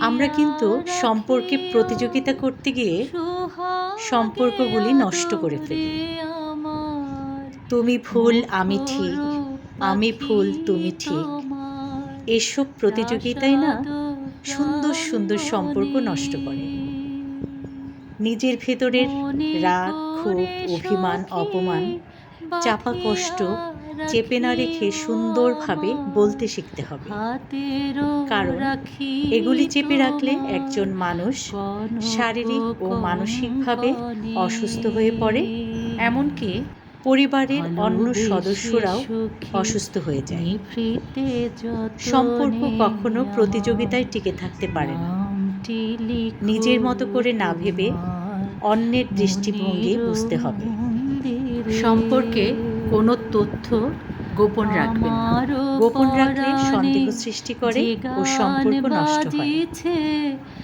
আমরা কিন্তু সম্পর্কে প্রতিযোগিতা করতে গিয়ে সম্পর্কগুলি নষ্ট করে ফেলি। তুমি ভুল, আমি ঠিক, আমি ভুল, তুমি ঠিক। এসব প্রতিযোগিতায় না সুন্দর সুন্দর সম্পর্ক নষ্ট করে। নিজের ভেতরের রাগ, ক্ষোভ, অভিমান, অপমান চাপা কষ্ট চেপে না রেখে সুন্দরভাবে বলতে শিখতে হবে। কারণ এগুলি চেপে রাখলে একজন মানুষ শারীরিক ও মানসিকভাবে অসুস্থ হয়ে পড়ে, এমনকি পরিবারের অন্য সদস্যরাও অসুস্থ হয়ে যায়। সম্পর্ক কখনো প্রতিযোগিতায় টিকে থাকতে পারে না। নিজের মতো করে না ভেবে অন্যের দৃষ্টিভঙ্গি বুঝতে হবে। সম্পর্কে কোনো তথ্য গোপন রাখবেন গোপন রাখলে সন্দেহ সৃষ্টি করে ও সম্পর্ক নষ্ট হয়।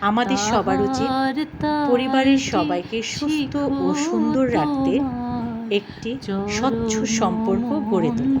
আমাদের সবার উচিত পরিবারের সবাইকে সুস্থ ও সুন্দর রাখতে একটি স্বচ্ছ সম্পর্ক গড়ে তোলা।